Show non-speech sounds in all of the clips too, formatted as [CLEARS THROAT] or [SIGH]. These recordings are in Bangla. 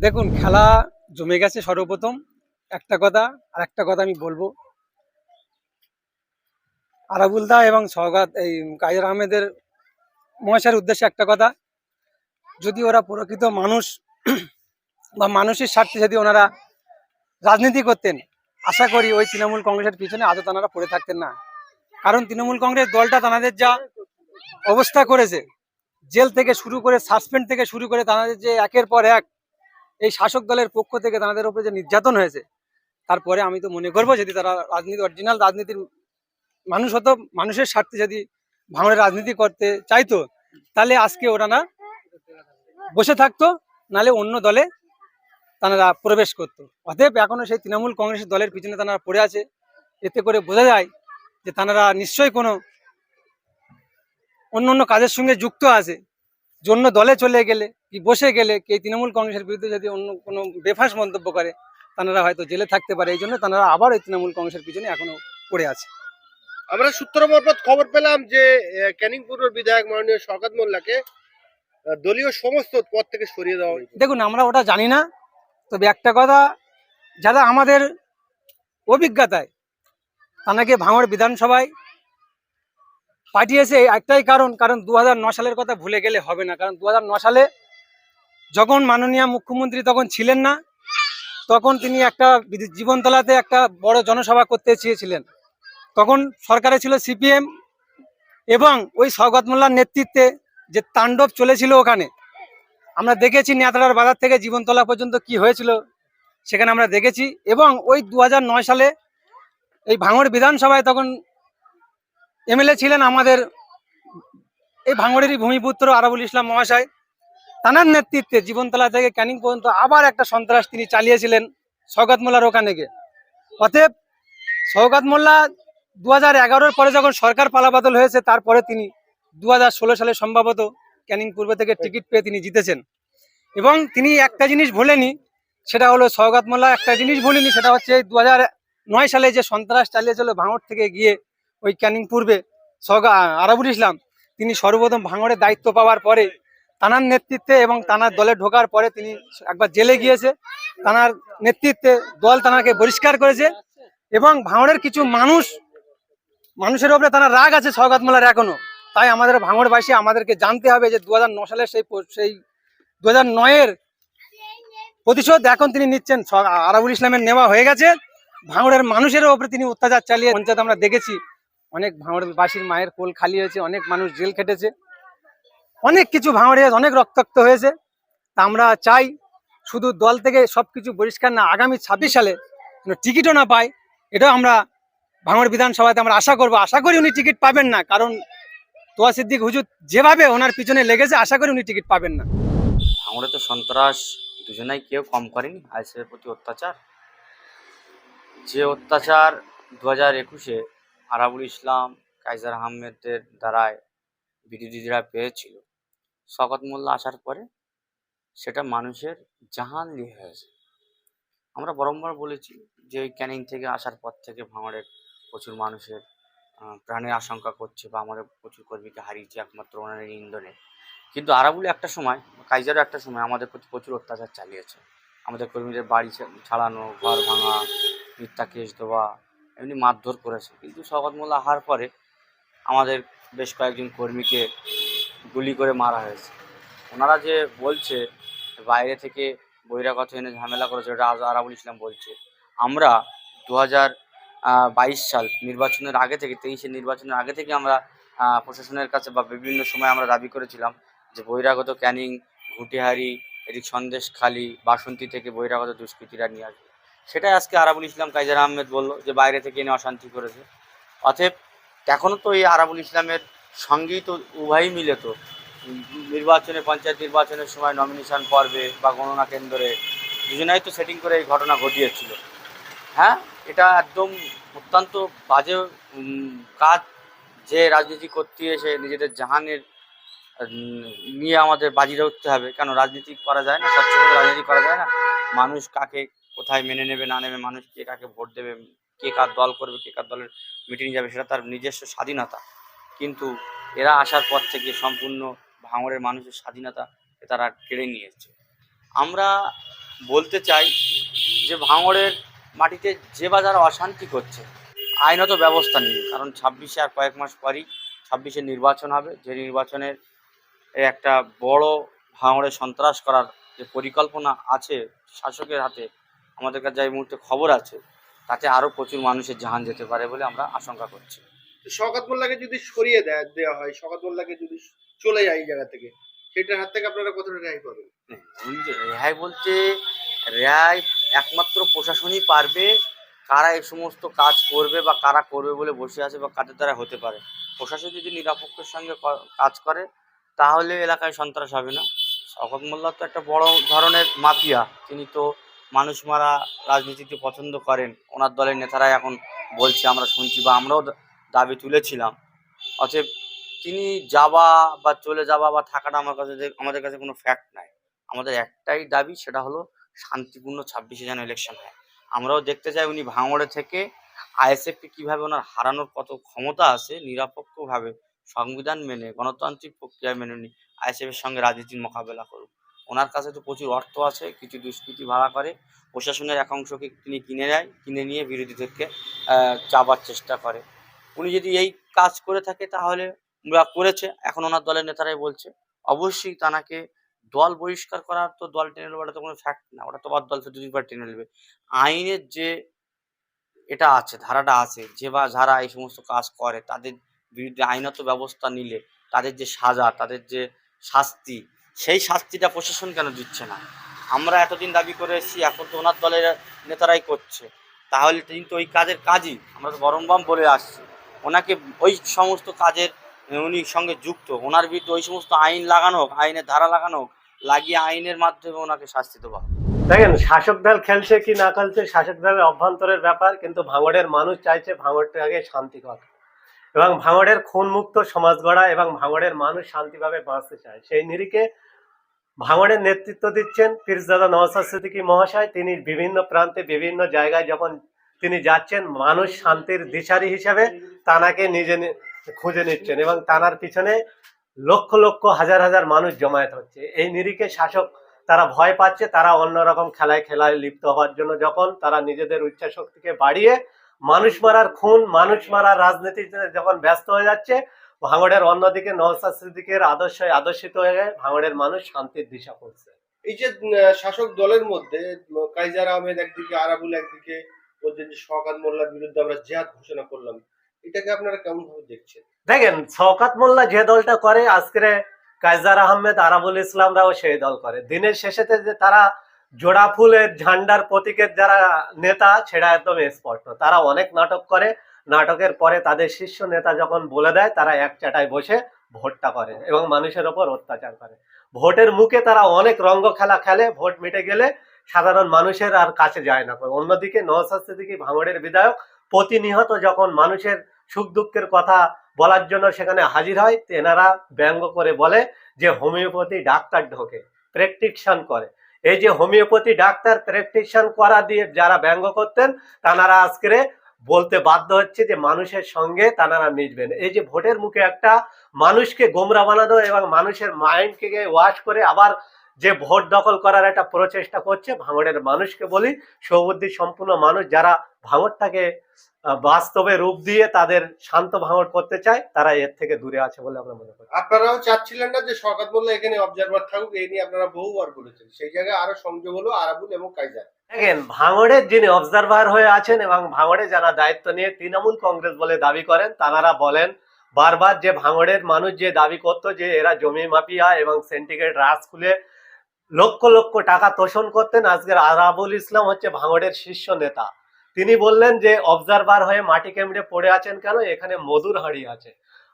দেখুন, খেলা জমে গেছে সর্বপ্রথম। একটা কথা, আর একটা কথা আমি বলব। আরাবুলদা এবং সৌগাত এই কাইজার আহমেদের মহাশয়ের উদ্দেশ্যে একটা কথা। যদি ওরা প্রকৃত মানুষ [CLEARS THROAT] বা মানুষের স্বার্থে যদি ওনারা রাজনীতি করতেন, আশা করি ওই তৃণমূল কংগ্রেসের পিছনে আজও তারা পড়ে থাকতেন না। কারণ তৃণমূল কংগ্রেস দলটা তাদের যা অবস্থা করেছে, জেল থেকে শুরু করে, সাসপেন্ড থেকে শুরু করে তাদের যে একের পর এক এই শাসক দলের পক্ষ থেকে তাদের উপরে যে নির্যাতন হয়েছে, তারপরে আমি তো মনে করব যদি তারা রাজনীতি অরিজিনাল রাজনীতির মানুষ হতো, মানুষের স্বার্থে যদি ভাঙড়ের রাজনীতি করতে চাইতো, তাহলে আজকে ওরা না বসে থাকতো নালে অন্য দলে তারা প্রবেশ করতো। অতএব এখনও সেই তৃণমূল কংগ্রেসের দলের পিছনে তারা পড়ে আছে। এতে করে বোঝা যায় যে তারা নিশ্চয়ই কোনো অন্য অন্য কাজের সঙ্গে যুক্ত আছে। জন্য দলে চলে গেলে কি বসে গেলে কি তৃণমূল কংগ্রেসের বিরুদ্ধে যদি অন্য কোনো বেফাস মন্তব্য করে তারা হয়তো জেলে থাকতে পারে। এই জন্য তারা আবার ওই তৃণমূল কংগ্রেসের পিছনে এখনও পড়ে আছে। আমরা সূত্র মারফত খবর পেলাম যে ক্যানিং পূর্বের বিধায়ক মাননীয় শওকত মোল্লাকে দলীয় সমস্ত পদ থেকে সরিয়ে দেওয়া দেখুন আমরা ওটা জানি না তবে একটা কথা যারা আমাদের অভিজ্ঞতায় তানাকে ভাঙড় বিধানসভায় পাঠিয়েছে একটাই কারণ কারণ দু সালের কথা ভুলে গেলে হবে না। কারণ দু সালে যখন মাননীয় মুখ্যমন্ত্রী তখন ছিলেন না, তখন তিনি একটা জীবনতলাতে একটা বড় জনসভা করতে চেয়েছিলেন। তখন সরকারে ছিল সিপিএম এবং ওই সৌগত মোল্লার নেতৃত্বে যে তাণ্ডব চলেছিল ওখানে, আমরা দেখেছি নেতাড়ার বাজার থেকে জীবনতলা পর্যন্ত কি হয়েছিল, সেখানে আমরা দেখেছি এবং ওই দু হাজার নয় সালে এই ভাঙড় বিধানসভায় তখন এমএলএ ছিলেন আমাদের এই ভাঙড়েরই ভূমিপুত্র আরাবুল ইসলাম মহাশয়। তানার নেতৃত্বে জীবনতলা থেকে ক্যানিং পর্যন্ত আবার একটা সন্ত্রাস তিনি চালিয়েছিলেন সৌগাত মোল্লার ওখানে গিয়ে অতএব সৌগাত মোল্লা দু হাজার এগারোর পরে যখন সরকার পালাবাদল হয়েছে, তারপরে তিনি দু হাজার ষোলো সালে সম্ভবত ক্যানিং পূর্ব থেকে টিকিট পেয়ে তিনি জিতেছেন। এবং তিনি একটা জিনিস ভোলেনি সেটা হলো সৌগাত মোল্লা একটা জিনিস ভুলিনি সেটা হচ্ছে দু নয় সালে যে সন্ত্রাস চালিয়েছিল ভাঙড় থেকে গিয়ে ওই ক্যানিং পূর্বে সৌগা আরাবুল ইসলাম, তিনি সর্বপ্রথম ভাঙড়ের দায়িত্ব পাওয়ার পরে তানার নেতৃত্বে এবং তানার দলে ঢোকার পরে তিনি একবার জেলে গিয়েছে। তানার নেতৃত্বে দল তানাকে বহিষ্কার করেছে এবং ভাঙড়ের কিছু মানুষ, মানুষের ওপরে তারা রাগ আছে সৌগাত মোল্লার এখনও। তাই আমাদের ভাঙড়বাসী আমাদেরকে জানতে হবে যে দু সালের সেই সেই দু হাজার নয়ের প্রতিশোধ এখন তিনি নিচ্ছেন। আরাবুল ইসলামের নেওয়া হয়ে গেছে। ভাঙড়ের মানুষের ওপরে তিনি অত্যাচার চালিয়ে পঞ্চায়েত আমরা দেখেছি। অনেক ভাঙড়বাসীর মায়ের কোল খালি হয়েছে, অনেক মানুষ জেল খেটেছে, অনেক কিছু ভাঙড়ে অনেক রক্তাক্ত হয়েছে। তা আমরা চাই শুধু দল থেকে সব কিছু পরিষ্কার না, আগামী ছাব্বিশ সালে টিকিটও না পায়, এটাও আমরা ভাঙড় বিধানসভাতে আমরা আশা করব। আশা করি উনি টিকিট পাবেন না, কারণ তোয়া সিদ্দিক হুজুর যেভাবে ওনার পিছনে লেগেছে, আশা করি উনি টিকিট পাবেন না। ভাঙড়ে তো সন্ত্রাস দুজনেই কেউ কম করেনি আইসের প্রতি অত্যাচার। যে অত্যাচার দু হাজার একুশে আরাবুল ইসলাম কাইজার আহমেদের দ্বারায় বিরোধীরা পেয়েছিল। শকত মোল্লা আসার পরে সেটা মানুষের জাহান লিয়ে হয়েছে। আমরা বরংবার বলেছি যে ওই ক্যানিং থেকে আসার পর থেকে ভাঙড়ের প্রচুর মানুষের প্রাণের আশঙ্কা করছে বা আমাদের প্রচুর কর্মীকে হারিয়েছে একমাত্র ওনার ইন্ধনে। কিন্তু আরাবুল একটা সময় কাইজারও একটা সময় আমাদের প্রতি প্রচুর অত্যাচার চালিয়েছে। আমাদের কর্মীদের বাড়ি ছাড়ানো, ঘর ভাঙা, মিথ্যা কেস দেওয়া এমনি মারধর করেছে। কিন্তু শওকত মোল্লা হার পরে আমাদের বেশ কয়েকজন কর্মীকে গুলি করে মারা হয়েছে। ওনারা যে বলছে, বাইরে থেকে বহিরাগত এনে ঝামেলা করেছে, ওটা আরাবুল ইসলাম বলছে। আমরা দু বাইশ সাল নির্বাচনের আগে থেকে তেইশের নির্বাচনের আগে থেকে আমরা প্রশাসনের কাছে বা বিভিন্ন সময় আমরা দাবি করেছিলাম যে বহিরাগত ক্যানিং, ঘুটিহারি, এদিক সন্দেশখালি, বাসন্তী থেকে বহিরাগত দুষ্কৃতীরা নিয়ে আসবে। সেটাই আজকে আরাবুল ইসলাম কাইজার আহমেদ বলল যে বাইরে থেকে এনে অশান্তি করেছে। অতএব এখনও তো এই আরাবুল ইসলামের সঙ্গেই তো উভয়ই মিলে তো। নির্বাচনে, পঞ্চায়েত নির্বাচনের সময় নমিনেশন পর্বে বা গণনা কেন্দ্রে দুজনাই তো সেটিং করে এই ঘটনা ঘটিয়েছিল। হ্যাঁ? এটা একদম অত্যন্ত বাজে কাজ যে রাজনীতি করতে এসে নিজেদের জাহানের নিয়ে আমাদের বাজিরে উঠতে হবে। কেন? রাজনীতি করা যায় না স্বচ্ছভাবে রাজনীতি করা যায় না। মানুষ কাকে কোথায় মেনে নেবে, না নেবে, মানুষ কে কাকে ভোট দেবে, কে কার দল করবে, কে কার দলের মিটিং যাবে, সেটা তার নিজস্ব স্বাধীনতা। কিন্তু এরা আসার পর থেকে সম্পূর্ণ ভাঙড়ের মানুষের স্বাধীনতা তারা কেড়ে নিয়েছে। আমরা বলতে চাই যে ভাঙড়ের মাটিতে যে বা যারা অশান্তি করছে আইনত ব্যবস্থা নিন। কারণ ছাব্বিশে আর কয়েক মাস পরই ছাব্বিশে নির্বাচন হবে। যে নির্বাচনের একটা বড় ভাঙড়ে সন্ত্রাস করার যে পরিকল্পনা আছে শাসকের হাতে আমাদের কাছে এই মুহূর্তে খবর আছে তাতে আরও প্রচুর মানুষের জাহান যেতে পারে বলে আমরা আশঙ্কা করছি। শওকত মোল্লাকে যদি সরিয়ে দেয় দেওয়া হয় শওকত মোল্লাকে যদি চলে যায় এই জায়গা থেকে সেটার হাত থেকে আপনারা কতটা রেহাই পাবেন? হ্যাঁ, যে রেহাই বলতে রেহাই একমাত্র প্রশাসনই পারবে কারা এই সমস্ত কাজ করবে বা কারা করবে বলে বসে আছে বা কাদের দ্বারা হতে পারে। প্রশাসন যদি নিরাপক্ষের সঙ্গে কাজ করে তাহলে এলাকায় সন্ত্রাস হবে না। শওকত মোল্লা তো একটা বড় ধরনের মাফিয়া তিনি তো মানুষ মারা রাজনীতিতে পছন্দ করেন, ওনার দলের নেতারাই এখন বলছে, আমরা শুনছি বা আমরাও দাবি তুলেছিলাম। অতএব তিনি যাওয়া বা চলে যাওয়া বা থাকাটা আমার কাছে আমাদের কাছে কোনো ফ্যাক্ট নাই। আমাদের একটাই দাবি, সেটা হলো শান্তিপূর্ণ ছাব্বিশে যেন ইলেকশন হয়। আমরাও দেখতে চাই উনি ভাঙড়ে থেকে আইএসএফকে কীভাবে ওনার হারানোর কত ক্ষমতা আছে, নিরপেক্ষভাবে সংবিধান মেনে, গণতান্ত্রিক প্রক্রিয়া মেনে উনি আইএসএফের সঙ্গে রাজনীতির মোকাবেলা করুন ওনার কাছে তো প্রচুর অর্থ আছে, কিছু দুষ্কৃতি ভাড়া করে। প্রশাসনের একাংশকে তিনি কিনে নেয়, কিনে নিয়ে বিরোধীদেরকে চাবার চেষ্টা করে। উনি যদি এই কাজ করে থাকে তাহলে করেছে, এখন ওনার দলের নেতারাই বলছে। অবশ্যই তানাকে দল বহিষ্কার করার তো দল টেনে নেবে, ওটা তো কোনো ফ্যাক্ট না, ওটা তো বাদ দল তো দুইবার টেনে নেবে। আইনের যে এটা আছে, ধারাটা আছে, যে বা যারা এই সমস্ত কাজ করে, তাদের বিরুদ্ধে আইনত ব্যবস্থা নিলে, তাদের যে সাজা, তাদের যে শাস্তি সেই শাস্তিটা প্রশাসন কেন দিচ্ছে না? আমরা এতদিন দাবি করে এসেছি এখন তো ওনার দলের নেতারাই করছে। তাহলে কিন্তু ওই কাজের কাজই। আমরা তো বরংবাম বলে আসছি। ওনাকে ওই সমস্ত কাজের উনি সঙ্গে যুক্ত। ওনার বিরুদ্ধে ওই সমস্ত আইন লাগানো হোক, আইনের ধারা লাগানো হোক, লাগিয়ে আইনের মাধ্যমে ওনাকে শাস্তি দেওয়া দেখেন শাসক দল খেলছে কি না খেলছে শাসক দলের অভ্যন্তরের ব্যাপার কিন্তু ভাঙড়ের মানুষ চাইছে ভাঙড়টাকে শান্তিকর এবং ভাঙড়ের খুনমুক্ত সমাজ গড়া এবং ভাঙড়ের মানুষ শান্তিভাবে বাঁচতে চায়। সেই নিরিখে ভাঙড়ের নেতৃত্ব দিচ্ছেন পীরজাদা নওয়াজ সিদ্দিকী মহাশয়। তিনি বিভিন্ন প্রান্তে বিভিন্ন জায়গায় যখন তিনি যাচ্ছেন, মানুষ শান্তির দিশারি হিসাবে তানাকে নিজে খুঁজে নিচ্ছেন এবং তানার পিছনে লক্ষ লক্ষ, হাজার হাজার মানুষ জমায়েত হচ্ছে। এই নিরিখে শাসক তারা ভয় পাচ্ছে, তারা অন্যরকম খেলায় খেলায় লিপ্ত হওয়ার জন্য যখন তারা নিজেদের ইচ্ছা শক্তিকে বাড়িয়ে মানুষ মারার খুন, মানুষ মারার রাজনীতিতে যখন ব্যস্ত হয়ে যাচ্ছে ভাঙড়ের অন্যদিকে নওসাদ সিদ্দিকের আদর্শে আদর্শিত হয়ে ভাঙড়ের মানুষ শান্তির দিশা করছে। এই যে শাসক দলের মধ্যে কাইজার আহমেদ একদিকে আরাবুল একদিকে বলছেন যে শওকত মোল্লার বিরুদ্ধে আমরা জিহাদ ঘোষণা করলাম এটাকে আপনারা কেমন ভাবে দেখছেন? দেখেন শওকাত মোল্লা যে দলটা করে আজকে কায়জার আহমেদ আরাবুল ইসলামরাও সেই দল করে। দিনের শেষেতে যে তারা জোড়া ফুলের ঝান্ডার প্রতীকের যারা নেতা সেটা একদম স্পষ্ট। তারা অনেক নাটক করে নাটকের পরে তাদের শীর্ষ নেতা যখন বলে দেয়, তারা এক চাটায় বসে ভোটটা করে এবং মানুষের ওপর অত্যাচার করে। ভোটের মুখে তারা অনেক রঙ্গ খেলা খেলে ভোট মিটে গেলে সাধারণ মানুষের আর কাছে যায় না। অন্যদিকে নওসাদ সিদ্দিকী ভাঙড়ের বিধায়ক প্রতিনিহত যখন মানুষের সুখ দুঃখের কথা বলার জন্য সেখানে হাজির হয়, তেনারা ব্যঙ্গ করে বলে যে, হোমিওপ্যাথি ডাক্তার ঢোকে, প্রেসক্রিপশন করে। এই যে, হোমিওপ্যাথি ডাক্তার প্রেসক্রিপশন করা দিয়ে যারা ব্যঙ্গ করতেন তানারা আজকে বলতে বাধ্য হচ্ছে যে মানুষের সঙ্গে তানারা মিশবেন। এই যে ভোটের মুখে একটা মানুষকে গোমরা বানানো এবং মানুষের মাইন্ডকে ওয়াশ করে আবার যে ভোট দখল করার একটা প্রচেষ্টা করছে, ভাঙড়ের মানুষকে বলি, সৌবুদ্ধি সম্পূর্ণ মানুষ যারা ভাঙড়টাকে বাস্তবে রূপ দিয়ে তাদের শান্ত ভাঙড় করতে চায়, তারা এর থেকে দূরে আছে বলে আমরা মনে করি। আপনারাও চাচ্ছিলেন না যে শওকত বললে এখানে অবজারভার থাকুক, এই নিয়ে আপনারা বহুবার বলেছেন। সেই জায়গায় আরও সংযোগ হলো আরাবুল এবং কাইজার দেখেন, ভাঙড়ের যিনি অবজারভার হয়ে আছেন এবং ভাঙড়ে যারা দায়িত্ব নিয়ে তৃণমূল কংগ্রেস বলে দাবি করেন, তারা বলেন, বারবার যে ভাঙড়ের মানুষ যে দাবি করতো যে এরা জমি মাফিয়া এবং সেন্টিগ্রেড রাজ খুলে লক্ষ লক্ষ টাকা তোষণ করতেন, আজকের আরাবুল ইসলাম হচ্ছে ভাঙড়ের শীর্ষ নেতা। তিনি বললেন যে অবজারভার হয়ে মাটি কেমড়ে পড়ে আছেন কেন? এখানে মধুর হাঁড়ি আছে।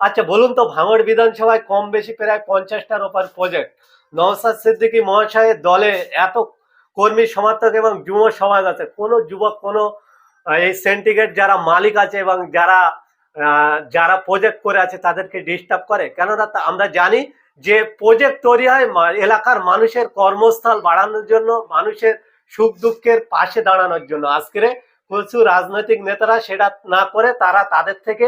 আচ্ছা বলুন তো, ভাঙড় বিধানসভায় কম বেশি প্রায় পঞ্চাশটার ওপর প্রজেক্ট নওসাদ সিদ্দিকী মহাশয়ের দলে এত কর্মী সমর্থক এবং যুব সমাজ আছে। কোনো যুবক, কোনো এই সেন্টিগ্রেট যারা মালিক আছে এবং যারা যারা প্রজেক্ট করে আছে তাদেরকে ডিস্টার্ব করে। কেননা আমরা জানি যে প্রজেক্ট তৈরি হয় এলাকার মানুষের কর্মস্থল বাড়ানোর জন্য, মানুষের সুখ দুঃখের পাশে দাঁড়ানোর জন্য। আজকে প্রচুর রাজনৈতিক নেতারা সেটা না করে তারা তাদের থেকে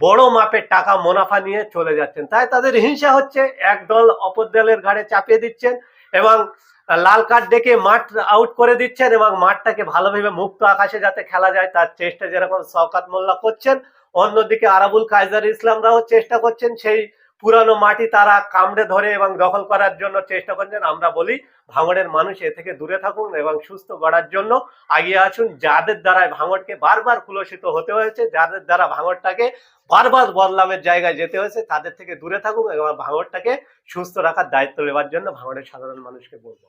বড় মাপের টাকা মুনাফা নিয়ে চলে যাচ্ছেন। তাই তাদের হিংসা হচ্ছে এক দল অপর দলের ঘাড়ে চাপিয়ে দিচ্ছেন। এবং লাল কার্ড ডেকে মাঠ আউট করে দিচ্ছেন এবং মাঠটাকে ভালোভাবে মুক্ত আকাশে যাতে খেলা যায়, তার চেষ্টা যেরকম শওকাত মোল্লা করছেন, অন্যদিকে আরাবুল কায়জার ইসলামরাও চেষ্টা করছেন সেই পুরানো মাটি তারা কামড়ে ধরে এবং দখল করার জন্য চেষ্টা করছেন আমরা বলি ভাঙড়ের মানুষ এ থেকে দূরে থাকুন এবং সুস্থ গড়ার জন্য আগিয়ে আসুন। যাদের দ্বারা ভাঙড়কে বারবার কুলসিত হতে হয়েছে, যাদের দ্বারা ভাঙড়টাকে বারবার বদলামের জায়গায় যেতে হয়েছে, তাদের থেকে দূরে থাকুন এবং ভাঙড়টাকে সুস্থ রাখার দায়িত্ব নেওয়ার জন্য ভাঙড়ের সাধারণ মানুষকে বলব।